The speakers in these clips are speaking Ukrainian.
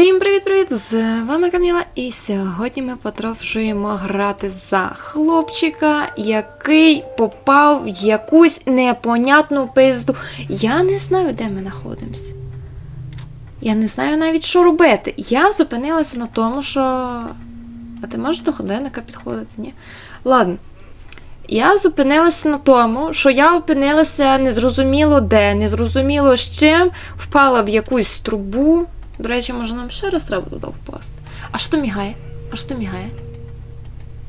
Всім привіт-привіт! З вами Каміла, і сьогодні ми продовжуємо грати за хлопчика, який попав в якусь непонятну пизду. Я не знаю, де ми знаходимося. Я не знаю навіть, що робити. Я зупинилася на тому, що. А ти можеш до годинника підходити? Ні? Ладно. Я зупинилася на тому, що я опинилася незрозуміло де, незрозуміло з чим, впала в якусь трубу. До речі, може нам ще раз треба туди впасти. А що мігає? А що мігає?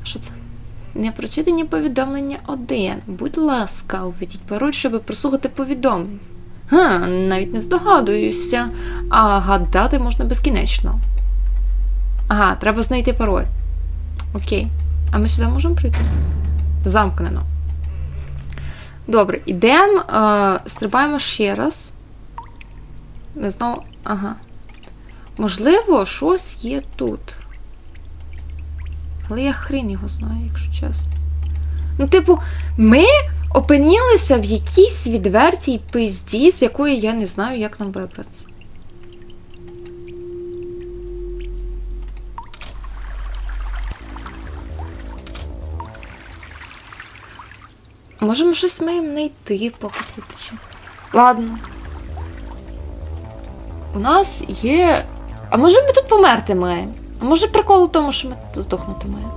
А що це? Непрочитані повідомлення один. Будь ласка, введіть пароль, щоб прослухати повідомлення. Га, навіть не здогадуюся. А гадати можна безкінечно. Ага, треба знайти пароль. Окей. А ми сюди можемо прийти? Замкнено. Добре, ідемо, е, стрибаємо ще раз. Ми знову. Ага. Можливо, щось є тут. Але я хрін його знаю, якщо чесно. Ну, типу, ми опинилися в якійсь відвертій пизді, з якої я не знаю, як нам вибратися. Може, ми щось маємо знайти, поки це. Ладно. У нас є. А може ми тут померти маємо? А може прикол у тому, що ми тут здохнути маємо?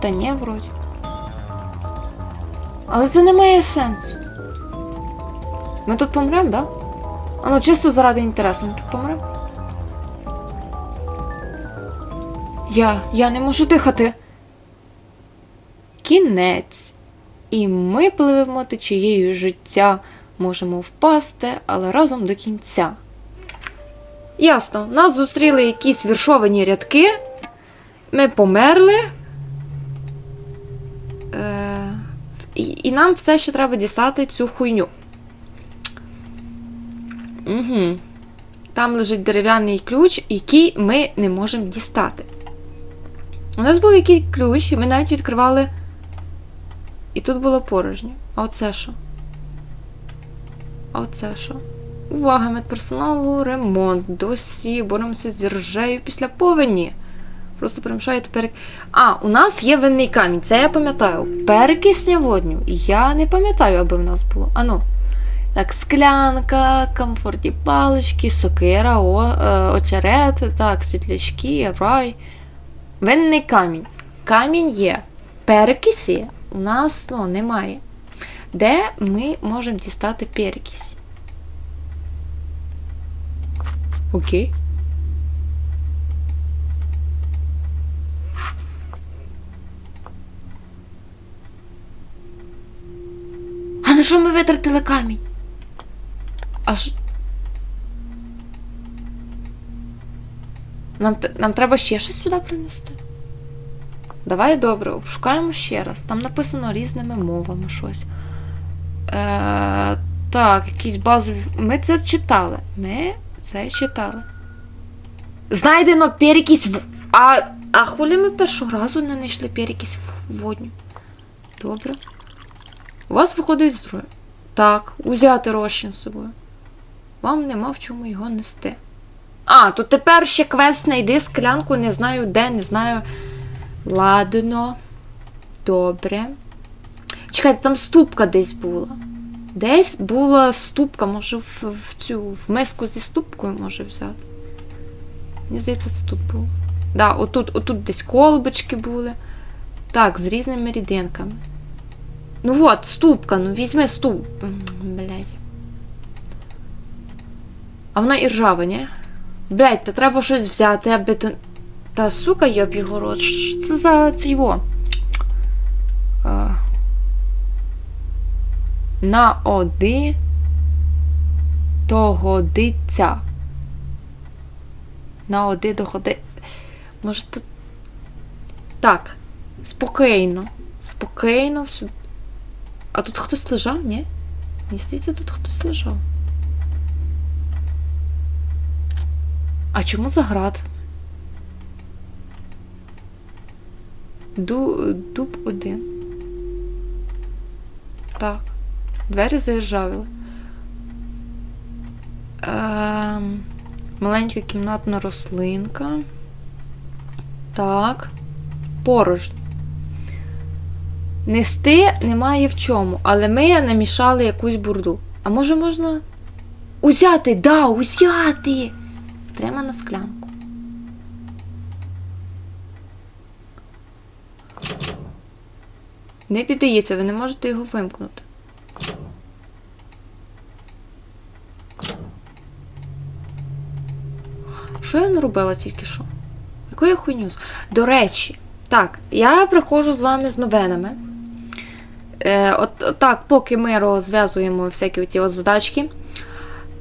Та ні, вроді. Але це не має сенсу. Ми тут помремо, да? А ну чисто заради інтересу, ми тут помремо. Я. Я не можу дихати. Кінець. І ми пливемо течією життя. Можемо впасти, але разом до кінця. Ясно, нас зустріли якісь віршовані рядки. Ми померли. Е, і, нам все ще треба дістати цю хуйню. Угу. Там лежить дерев'яний ключ, який ми не можемо дістати. У нас був якийсь ключ, і ми навіть відкривали. І тут було порожньо. А оце що? А оце що? Увага, медперсоналу, ремонт. Досі боремося з ржею після повені. Просто перемішаю тепер. А, у нас є винний камінь, це я пам'ятаю. Перекисня водню. Я не пам'ятаю, аби в нас було. Ану. Так, склянка, комфортні палички, сокира, о, е, очерет, так, світлячки, рай. Винний камінь. Камінь є. Перекисі у нас ну, немає. Де ми можемо дістати перекись? Окей. А на що ми витратили камінь? Аж. Нам, нам треба ще щось сюди принести. Давай добре, шукаємо ще раз. Там написано різними мовами щось. Е, так, якісь базові. Ми це читали. Ми це читали. Знайдено перекись в. А, а хулі ми першого разу не знайшли перекись в водню. Добре. У вас виходить зброя. Так, узяти розчин з собою. Вам нема в чому його нести. А, то тепер ще квест знайди склянку, не знаю де, не знаю. Ладно. Добре. Чекайте, там ступка десь була. Десь була ступка, може в, в цю в миску зі ступкою може взяти. Мені здається, це тут було. Да, отут, отут десь колбочки були. Так, з різними рідинками. Ну от, ступка, ну візьми ступ. Блядь. А вона і ржава, ні? Блядь, та треба щось взяти, аби то. Та сука, йоб його рот. Це за це його? А... На оди то годиться. На оди доходи. Може тут. Так. Спокійно. Спокійно все. А тут хтось лежав, ні? Мені здається, тут хтось лежав. А чому заград? Дуб один. Так. Двері заіржавіли. Ем, маленька кімнатна рослинка. Так. Порожньо. Нести немає в чому, але ми намішали якусь бурду. А може можна. Узяти, да, узяти! Треба на склянку. Не піддається, ви не можете його вимкнути. Що я наробила тільки що? Яку я хуйню? До речі, так, я приходжу з вами з новинами. Е, от, от так, поки ми розв'язуємо всякі ці от задачки.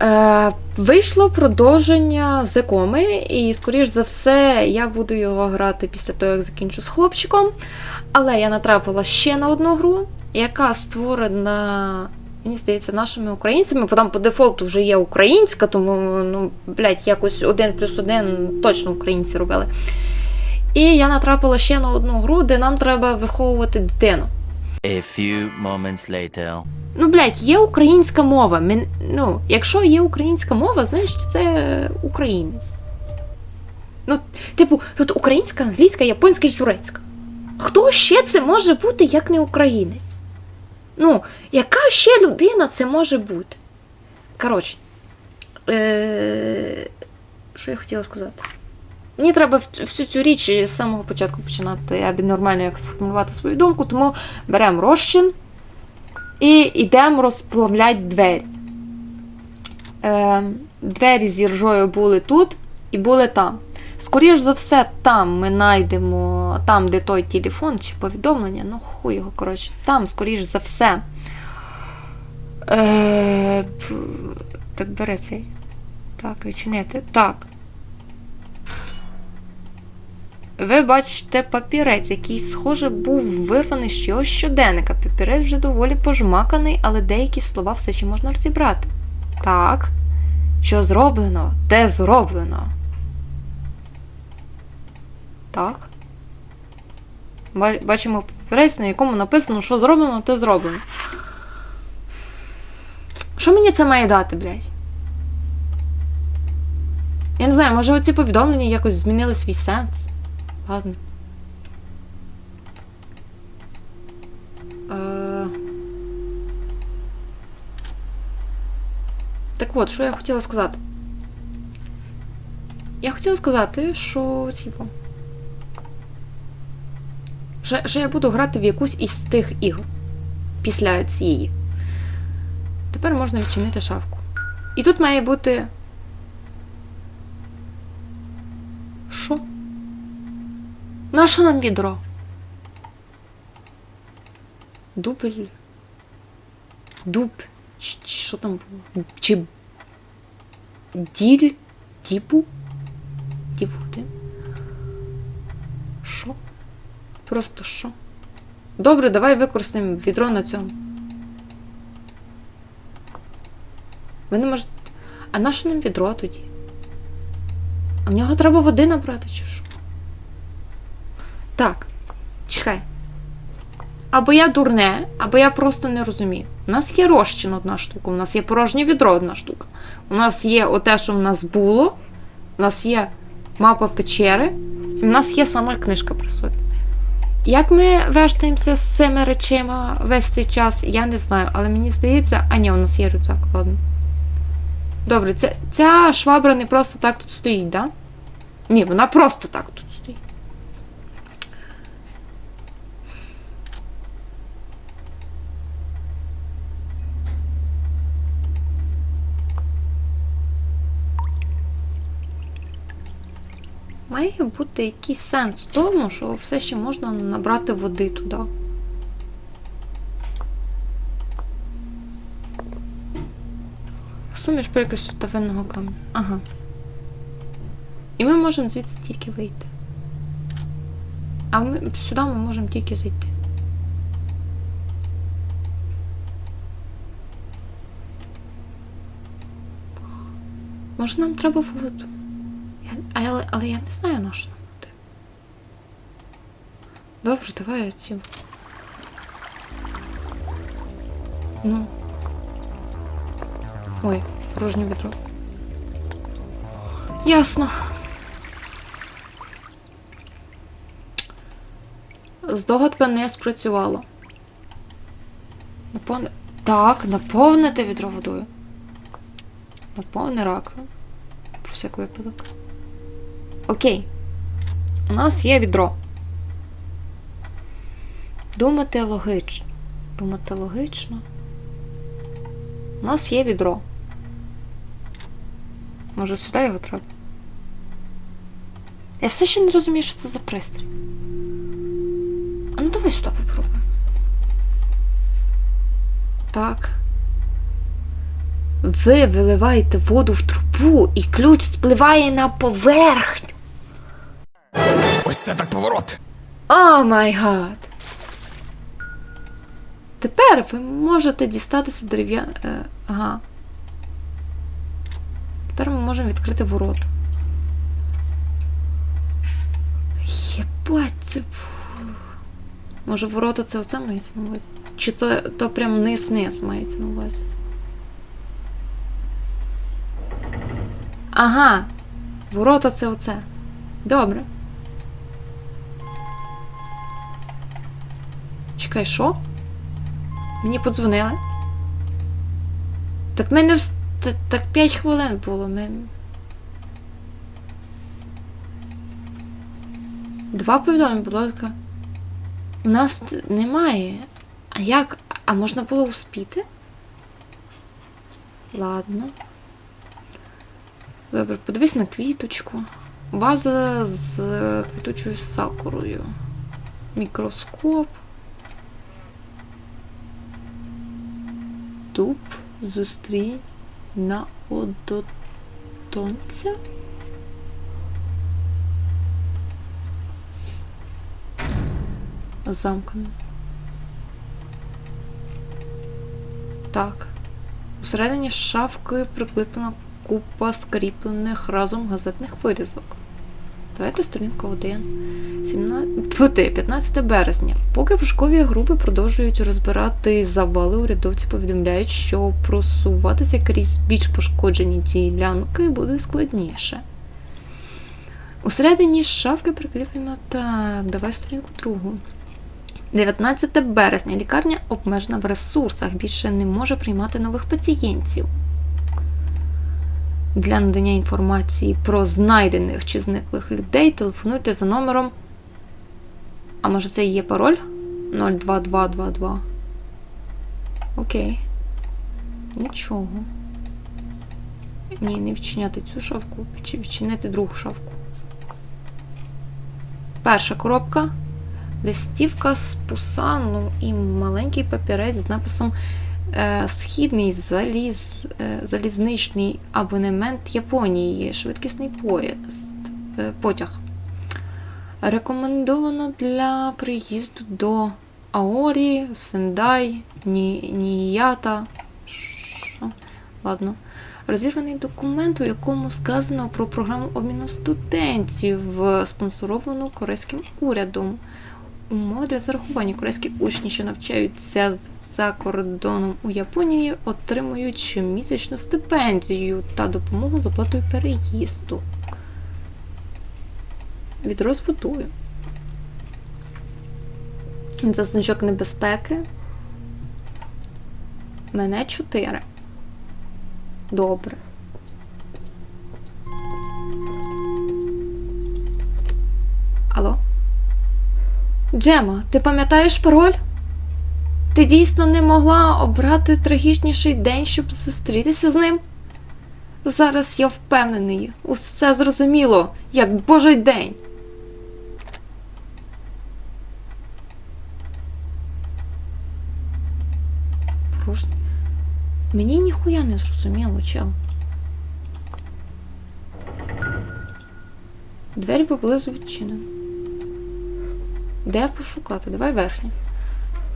Е, вийшло продовження з коми, і, скоріш за все, я буду його грати після того, як закінчу з хлопчиком. Але я натрапила ще на одну гру, яка створена, мені здається, нашими українцями, бо там по дефолту вже є українська, тому, ну, блядь, якось один плюс один точно українці робили. І я натрапила ще на одну гру, де нам треба виховувати дитину. A few moments later. Ну, блядь, є українська мова. Мен... Ну, якщо є українська мова, значить це українець. Ну, типу, тут українська, англійська, японська і турецька. Хто ще це може бути, як не українець? Ну, яка ще людина це може бути? Коротше, е... що я хотіла сказати? Мені треба всю цю річ з самого початку починати, аби нормально як сформулювати свою думку, тому беремо розчин і йдемо розплавляти двері. Е, двері з іржою були тут і були там. Скоріш за все, там ми знайдемо, там, де той телефон чи повідомлення, ну хуй його, коротше, там, скоріш за все. Е, так бери цей. Так, відчинити. Так. Ви бачите папірець, який, схоже, був вирваний з чогось щоденника. Папірець вже доволі пожмаканий, але деякі слова все ще можна розібрати. Так. Що зроблено, те зроблено. Так. Бачимо папірець, на якому написано, що зроблено, те зроблено. Що мені це має дати, блядь? Я не знаю, може оці повідомлення якось змінили свій сенс. Ладно. Е... Так от, що я хотіла сказати? Я хотіла сказати, що типу. Що, що я буду грати в якусь із тих ігор після цієї. Тепер можна відчинити шафку. І тут має бути. Що? Нащо нам відро? Дупель. Дуб. Що там було? Чи. Діль? Діпу? Діпу один? Що? Просто що? Добре, давай використаємо відро на цьому. Ви не можете. А на що нам відро тоді? А в нього треба води набрати, чи що? Так, чекай. Або я дурне, або я просто не розумію. У нас є розчин одна штука, у нас є порожнє відро одна штука. У нас є оте, що в нас було, у нас є мапа печери, і в нас є сама книжка при собі. Як ми вештаємося з цими речима весь цей час, я не знаю, але мені здається, а ні, у нас є рюкзак, ладно. Добре, ця, ця швабра не просто так тут стоїть, да? Ні, вона просто так тут стоїть. Має бути якийсь сенс в тому, що все ще можна набрати води туди. Суміш перекису та винного камня. Ага. І ми можемо звідси тільки вийти. А ми, сюди ми можемо тільки зайти. Може нам треба воду? Але, але я не знаю на що води. Добре, давай я ці. Ну. Ой, порожнє відро. Ясно. Здогадка не спрацювала. Наповни... Так, наповнити відро водою. Наповни раковину. Про всяк випадок. Окей. У нас є відро. Думати логічно. Думати логічно. У нас є відро. Може сюди його треба? Я все ще не розумію, що це за пристрій. А ну давай сюди попробуємо. Так. Ви виливаєте воду в трубу і ключ спливає на поверхню. Ось так поворот. О май гад! Тепер ви можете дістатися дерев'я. Е, ага. Тепер ми можемо відкрити ворота. Єбать, це було. Може ворота це оце мається на увазі? Чи то, то прям низ-низ мається на увазі? Ага. Ворота це оце. Добре. Чекай, що? Мені подзвонили. Так ми не вс... Так 5 хвилин було. Ми... Два повідомлення, будь ласка. У нас немає. А як? А можна було успіти? Ладно. Добре, подивись на квіточку. База з е, квітучою сакурою. Мікроскоп. Дуб зустрій на одотонця. Замкнено. Так. Усередині шафки приклеєна купа скріплених разом газетних вирізок. Давайте сторінка 1. 17... 15 березня. Поки пошукові групи продовжують розбирати завали, урядовці повідомляють, що просуватися крізь більш пошкоджені ділянки буде складніше. Усередині шафки прикріплено так, давай сторінку другу. 19 березня. Лікарня обмежена в ресурсах, більше не може приймати нових пацієнтів. Для надання інформації про знайдених чи зниклих людей телефонуйте за номером. А може це і є пароль? 02222. Окей. Нічого. Ні, не відчиняти цю шавку, відчи- відчинити другу шавку. Перша коробка. Листівка з пусану і маленький папірець з написом Східний заліз, е, залізничний абонемент Японії, швидкісний поїзд, е, потяг. Рекомендовано для приїзду до Аорі, Сендай, Ні, Ніята. Що? Ладно. Розірваний документ, у якому сказано про програму обміну студентів, е, спонсоровану корейським урядом. Умови для зарахування корейські учні, що навчаються за кордоном у Японії, отримують щомісячну стипендію та допомогу з оплатою переїзду. Відро з водою. Це значок небезпеки. Мене 4. Добре. Алло? Джема, ти пам'ятаєш пароль? Ти дійсно не могла обрати трагічніший день, щоб зустрітися з ним? Зараз я впевнений, усе зрозуміло, як божий день. Мені ніхуя не зрозуміло, чел. Двері поблизу відчинені. Де пошукати? Давай верхнє.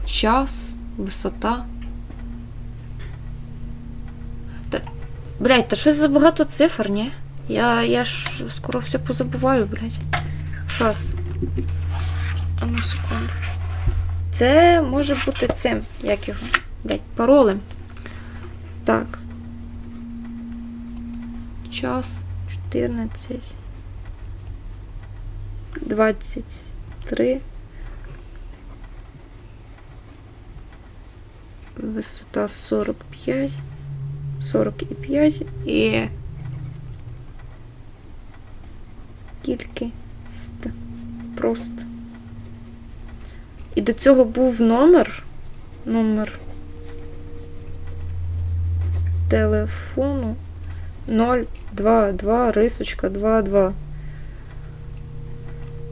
Час, висота. Та, блядь, та щось забагато цифр, ні? Я, я ж скоро все позабуваю, блядь. Щас. А ну секунду. Це може бути цим, як його. Блять, пароли. Так. Час 14. 23. Висота 45. 45 і. Кількість. Просто. І до цього був номер. Номер телефону 022 рисочка 22.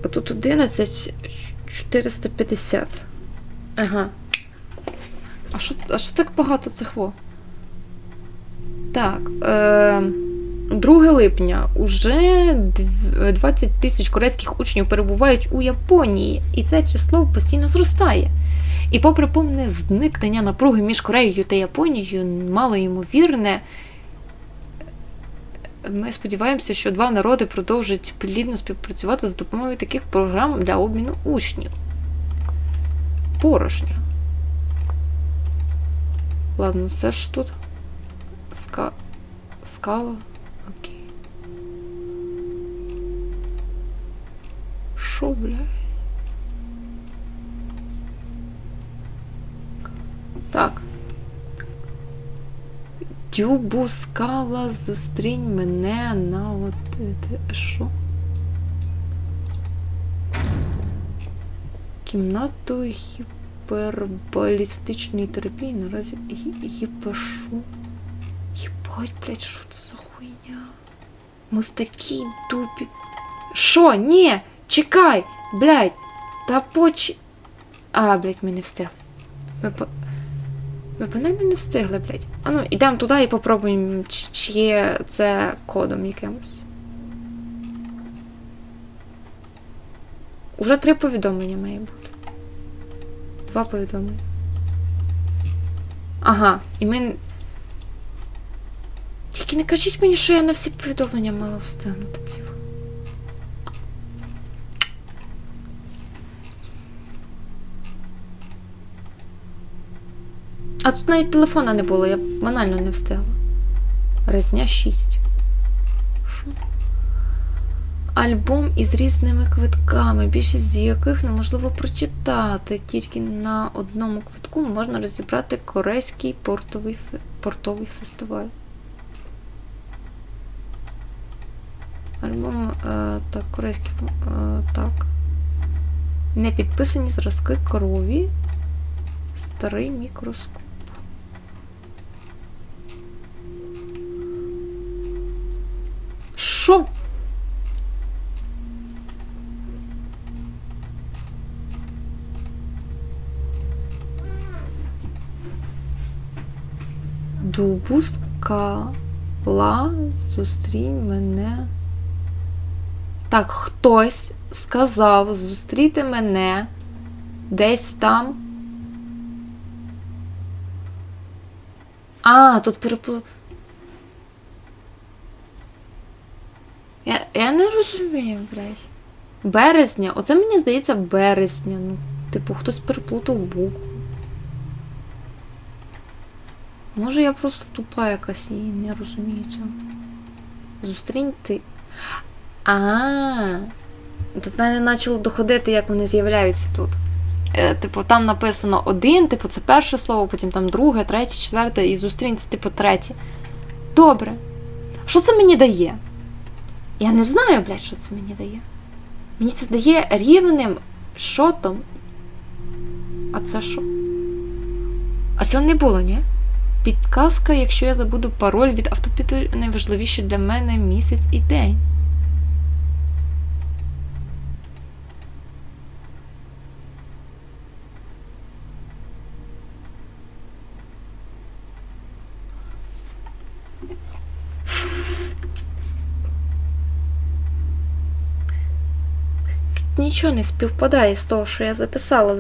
А тут 11 450. Ага. А що, а що так багато цих? Так. Е, 2 липня. Уже 20 тисяч корейських учнів перебувають у Японії, і це число постійно зростає. І попри повне зникнення напруги між Кореєю та Японією, мало ймовірне, ми сподіваємося, що два народи продовжать плідно співпрацювати з допомогою таких програм для обміну учнів. Порожньо. Ладно, це ж тут. Ска... Скала. Окей. Шо, бля? Так. Дюбу скала, зустрінь мене на от. Що? Кімнату гіпербалістичної терапії наразі гі- гіпешу. Єбать, блядь, що це за хуйня? Ми в такій дупі. Що? Ні! Чекай! Блядь! Та поч... А, блядь, ми не встигли. Ми по... Ми банально не встигли, блядь. А ну, ідемо туди і попробуємо, чи, чи є це кодом якимось. Уже три повідомлення має бути. Два повідомлення. Ага, і ми. Тільки не кажіть мені, що я на всі повідомлення мала встигнути ці. А тут навіть телефона не було, я банально не встигла. Резня 6. Що? Альбом із різними квитками, більшість з яких неможливо прочитати. Тільки на одному квитку можна розібрати корейський портовий, портовий фестиваль. Альбом е, так, корейський. Е, так. Не підписані зразки крові. Старий мікроскоп. Що? Дубу скала, зустрінь мене. Так, хтось сказав зустріти мене десь там. А, тут переплив. Я, я не розумію, блядь. Березня. Оце мені здається березня. Ну, типу, хтось переплутав букву. Може я просто тупа якась і не розумію цього. Зустрінь ти. А. Тут мене почало доходити, як вони з'являються тут. Е, типу, там написано один, типу, це перше слово, потім там друге, третє, четверте, і зустрінь типу, третє. Добре. Що це мені дає? Я не знаю, блядь, що це мені дає. Мені це дає рівним шотом. А це що? А цього не було, ні? Підказка, якщо я забуду пароль від автопіту, найважливіше для мене місяць і день. Тут нічого не співпадає з того, що я записала.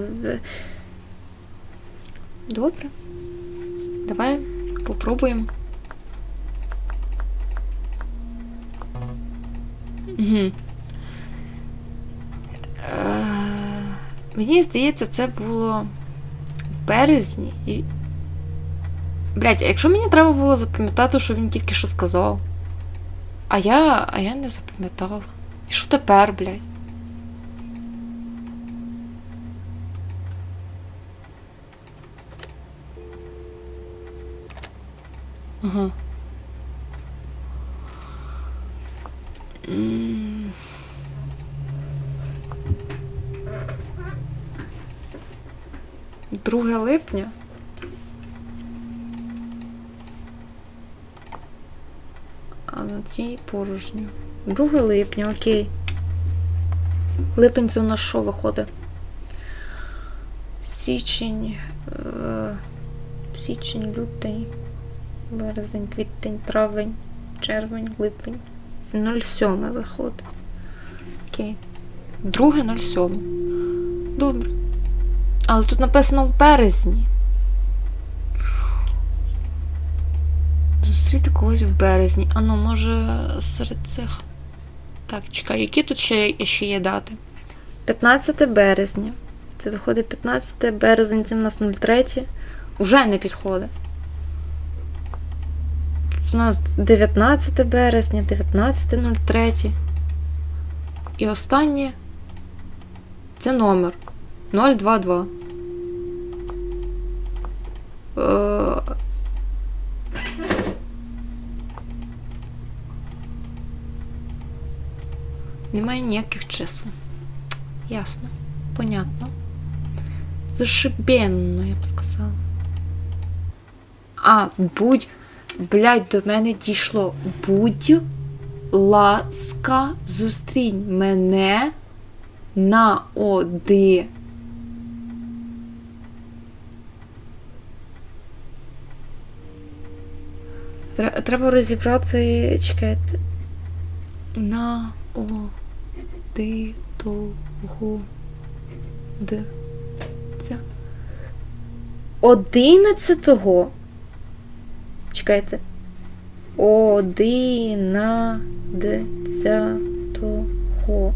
Добре. Давай попробуємо. Угу. Е, мені здається, це було в березні і. Блять, а якщо мені треба було запам'ятати, що він тільки що сказав. А я. А я не запам'ятала. І що тепер, блядь? Ага. Друге липня. А на тій порожньо. 2 липня, окей. Липень це у нас що виходить? Січень. Е- січень, лютий, березень, квітень, травень, червень, липень. Це 07 виходить. Окей. Друге 07. Добре. Але тут написано в березні. Зустріти когось в березні. А ну, може, серед цих. Так, чекай, які тут ще, ще є дати? 15 березня. Це виходить 15 березня, це в нас 03. Уже не підходить. У нас 19 березня, 19.03. І останнє це номер 022. Е, Немає ніяких чисел. Ясно. Понятно. Зашибенно, я б сказала. А, будь. Блядь, до мене дійшло. Будь ласка, зустрінь мене на оди. Треба розібрати. Чекайте. На оди того. Д. Ця. Одинадцятого. Чекайте. Одинадцятого.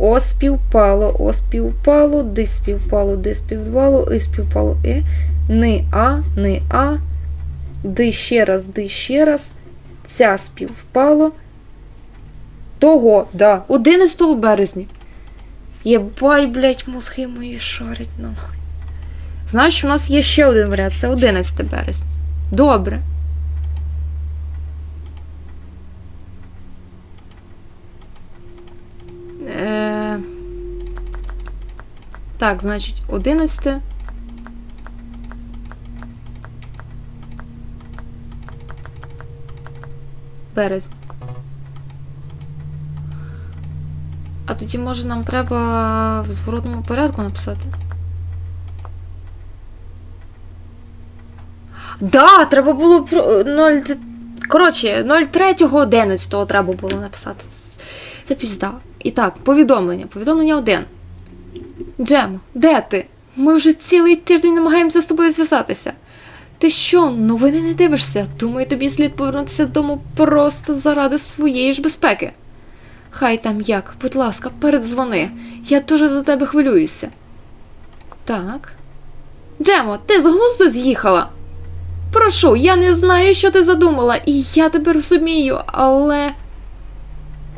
О співпало, о співпало, ди співпало, ди співпало, і співпало, і. Ни а, ни а. Ди ще раз, ди ще раз. Ця співпало. Того, да. 11 березня. Єбай, блядь, мозги мої шарять нахуй. Знаєш, у нас є ще один варіант, це 11 березня. Добре. Е... Так, значить, 11. Березня. А тоді, може, нам треба в зворотному порядку написати? Да, треба було про 0. Коротше, 03.11 треба було написати. Це пізда. І так, повідомлення. Повідомлення 1. Джем, де ти? Ми вже цілий тиждень намагаємося з тобою зв'язатися. Ти що, новини не дивишся? Думаю, тобі слід повернутися додому просто заради своєї ж безпеки. Хай там як, будь ласка, передзвони. Я дуже за тебе хвилююся. Так. Джемо, ти з глузду з'їхала? Прошу, я не знаю, що ти задумала, і я тебе розумію, але.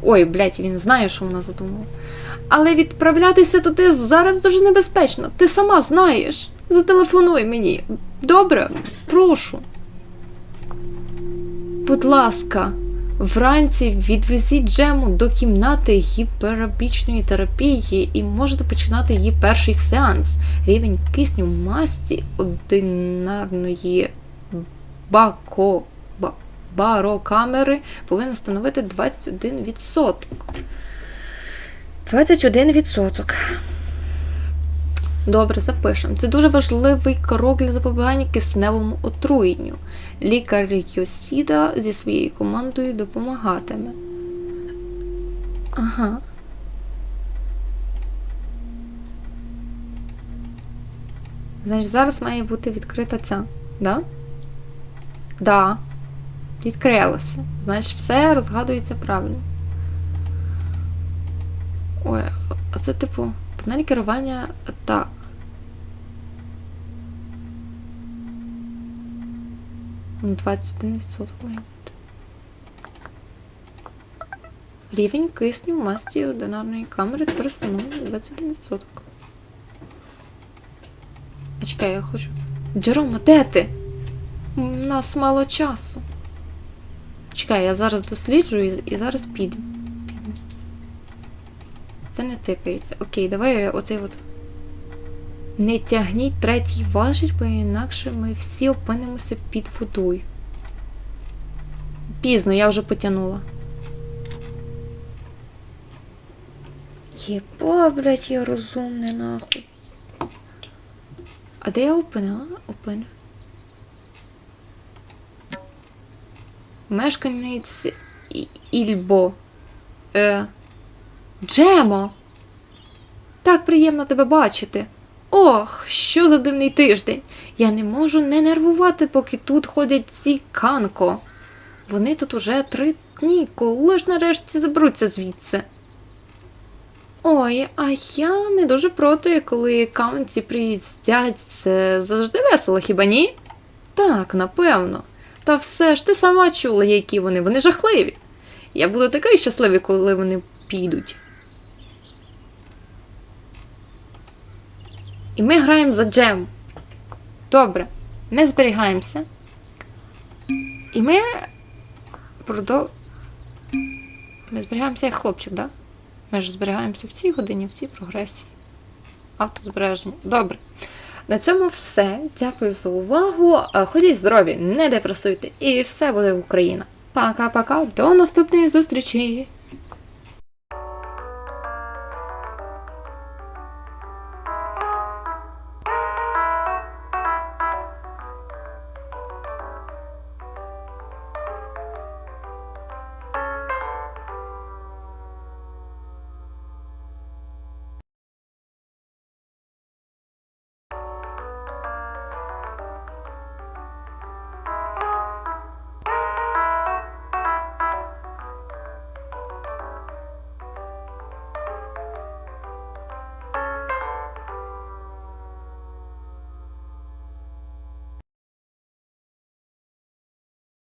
Ой, блядь, він знає, що вона задумала. Але відправлятися туди зараз дуже небезпечно. Ти сама знаєш. Зателефонуй мені. Добре, прошу. Будь ласка, вранці відвезіть Джему до кімнати гіперабічної терапії і можете починати її перший сеанс. Рівень кисню масті одинарної бако, ба, барокамери повинен становити 21%. 21%. Добре, запишемо. Це дуже важливий крок для запобігання кисневому отруєнню. Лікар Йосіда зі своєю командою допомагатиме. Ага. Значить, зараз має бути відкрита ця, да? Да. Відкрилося. Значить, все розгадується правильно. Ой, а це типу панель керування так. Ну, 21% має бути. Рівень кисню в масті одинарної камери тепер встановлений 21%. А чекай, я хочу. Джерома, де ти? У нас мало часу. Чекай, я зараз досліджую і, зараз піду. Це не тикається. Окей, давай оцей от. Не тягніть третій важіль, бо інакше ми всі опинимося під водою. Пізно, я вже потягнула. Єба, блядь, я розумний нахуй. А де я опинила? Опин. Мешканець Ільбо. Е. Джемо! Так приємно тебе бачити. Ох, що за дивний тиждень. Я не можу не нервувати, поки тут ходять ці канко. Вони тут уже три дні, коли ж нарешті заберуться звідси. Ой, а я не дуже проти, коли каменці приїздять. Це завжди весело, хіба ні? Так, напевно. Та все ж ти сама чула, які вони. Вони жахливі. Я буду такий щасливий, коли вони підуть. І ми граємо за джем. Добре, ми зберігаємося. І ми продов... Ми зберігаємося як хлопчик, так? Да? Ми ж зберігаємося в цій годині, в цій прогресії. Автозбереження. Добре. На цьому все. Дякую за увагу. Е, Ходіть здорові, не депресуйте, і все буде Україна. Пока-пока, до наступної зустрічі!